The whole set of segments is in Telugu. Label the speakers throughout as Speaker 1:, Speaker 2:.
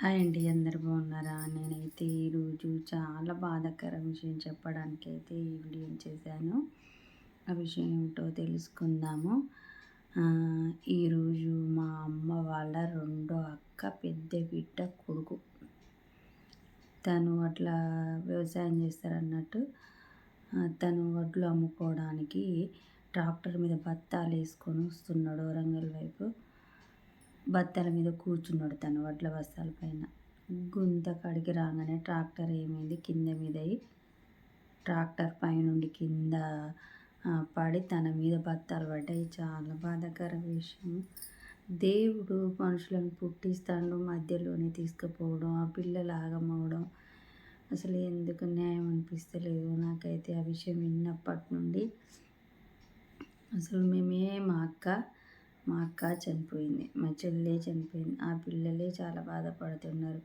Speaker 1: హాయ్ అండి అందరు బాగున్నారా? నేనైతే ఈరోజు చాలా బాధాకర విషయం చెప్పడానికి అయితే ఈ వీడియో చేశాను. ఆ విషయం ఏమిటో తెలుసుకుందాము. ఈరోజు మా అమ్మ వాళ్ళ రెండో అక్క పెద్ద బిడ్డ కొడుకు. తను అట్లా వ్యవసాయం చేస్తారన్నట్టు తను వడ్లు అమ్ముకోవడానికి ట్రాక్టర్ మీద బత్తాలు వేసుకొని వస్తున్నాడు వరంగల్ వైపు. బత్తాల మీద కూర్చున్నాడు తను వడ్ల బస్తాల పైన. గుంత కాడికి రాగానే ట్రాక్టర్ ఏమైంది? కింద మీద ట్రాక్టర్ పైనుండి కింద పడి తన మీద బత్తాలు పడ్డాయి. చాలా బాధాకర విషయం. దేవుడు మనుషులను పుట్టిస్తాడు మధ్యలోనే తీసుకుపోవడం ఆ పిల్లలు ఆగమవడం. అసలు ఎందుకు న్యాయం అనిపిస్తలేదు? నాకైతే ఆ విషయం విన్నప్పటి నుండి అసలు మేమే మా అక్క మా అక్క చనిపోయింది మా చెల్లె చనిపోయింది. ఆ పిల్లలే చాలా బాధపడుతున్నారు.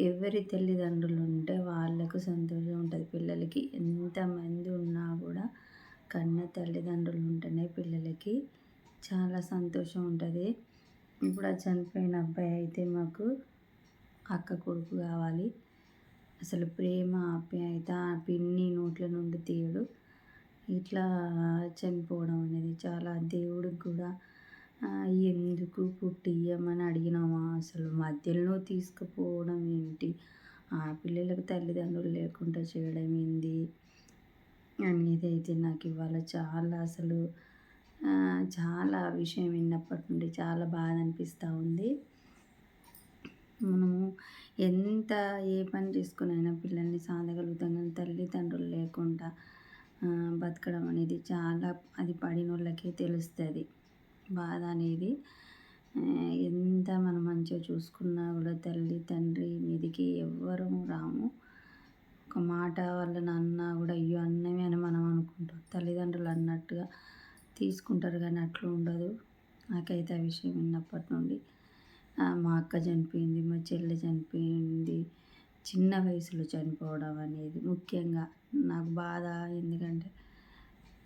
Speaker 1: ఎవరి తల్లిదండ్రులు ఉంటే వాళ్ళకు సంతోషం ఉంటుంది. పిల్లలకి ఎంతమంది ఉన్నా కూడా కన్న తల్లిదండ్రులు ఉంటేనే పిల్లలకి చాలా సంతోషం ఉంటుంది. ఇప్పుడు ఆ చనిపోయిన అబ్బాయి అయితే మాకు అక్క కొడుకు కావాలి. అసలు ప్రేమ ఆప్యాయత పిన్ని నోట్ల నుండి తీయడు. ఇట్లా చనిపోవడం అనేది చాలా దేవుడికి కూడా ఎందుకు పుట్టియమని అడిగినామా అసలు మధ్యలో తీసుకుపోవడం ఏంటి? ఆ పిల్లలకు తల్లిదండ్రులు లేకుండా చేయడం ఏంది? అనేది అయితే నాకు ఇవాళ చాలా అసలు చాలా విషయం విన్నప్పటి నుండి చాలా బాధ అనిపిస్తూ ఉంది. మనము ఎంత ఏ పని చేసుకునైనా పిల్లల్ని సాధగలుగుతాం కానీ తల్లిదండ్రులు లేకుండా బతకడం అనేది చాలా అది పడిన వాళ్ళకే తెలుస్తుంది. బాధ అనేది ఎంత మనం మంచిగా చూసుకున్నా కూడా తల్లి తండ్రి మీదికి ఎవ్వరూ రాము. ఒక మాట వాళ్ళని అన్నా కూడా అయ్యో అన్నమే అని మనం అనుకుంటాం. తల్లిదండ్రులు అన్నట్టుగా తీసుకుంటారు కానీ అట్లా ఉండదు. నాకైతే ఆ విషయం విన్నప్పటి నుండి. మా అక్క చనిపోయింది మా చెల్లె చనిపోయింది. చిన్న వయసులో చనిపోవడం అనేది ముఖ్యంగా నాకు బాధ. ఎందుకంటే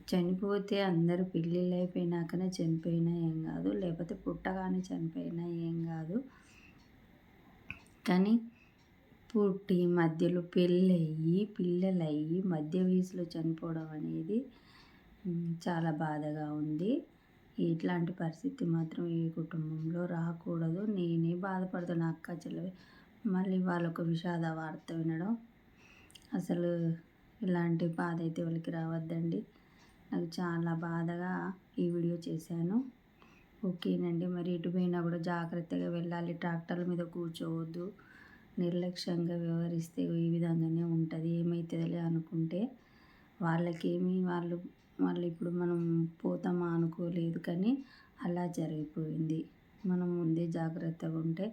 Speaker 1: చనిపోతే అందరూ పెళ్ళిళ్ళు అయిపోయినాకనే చనిపోయినా ఏం కాదు. లేకపోతే పుట్టగానే చనిపోయినా ఏం కాదు. కానీ పుట్టి మధ్యలో పెళ్ళయ్యి పిల్లలయ్యి మధ్య వయసులో చనిపోవడం అనేది చాలా బాధగా ఉంది. ఇట్లాంటి పరిస్థితి మాత్రం ఏ కుటుంబంలో రాకూడదు. నేనే బాధపడుతున్నా అక్క చెల్లె. మళ్ళీ వాళ్ళకు విషాద వార్త వినడం. అసలు ఇలాంటి బాధ అయితే వాళ్ళకి రావద్దండి. నాకు చాలా బాధగా ఈ వీడియో చేశాను. ఓకేనండి మరి ఎటు పోయినా కూడా జాగ్రత్తగా వెళ్ళాలి. ట్రాక్టర్ల మీద కూర్చోవద్దు. నిర్లక్ష్యంగా వ్యవహరిస్తే ఈ విధంగానే ఉంటుంది. ఏమవుతుందిలే అనుకుంటే వాళ్ళకేమి వాళ్ళు వాళ్ళు ఇప్పుడు మనం పోతామా అనుకోలేదు కానీ అలా జరిగిపోయింది. మనం ముందే జాగ్రత్తగా ఉంటే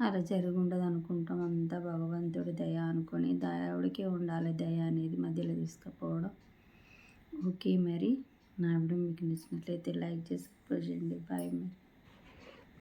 Speaker 1: అలా జరిగి ఉండదు అనుకుంటాం. అంతా భగవంతుడి దయ అనుకొని దేవుడికే ఉండాలి. దయ అనేది మధ్యలో తీసుకుపోవడం. ఓకే మరి నా వీడియో మీకు నచ్చినట్లయితే లైక్ చేసి సపోర్ట్ చేయండి. బాయ్ మరి.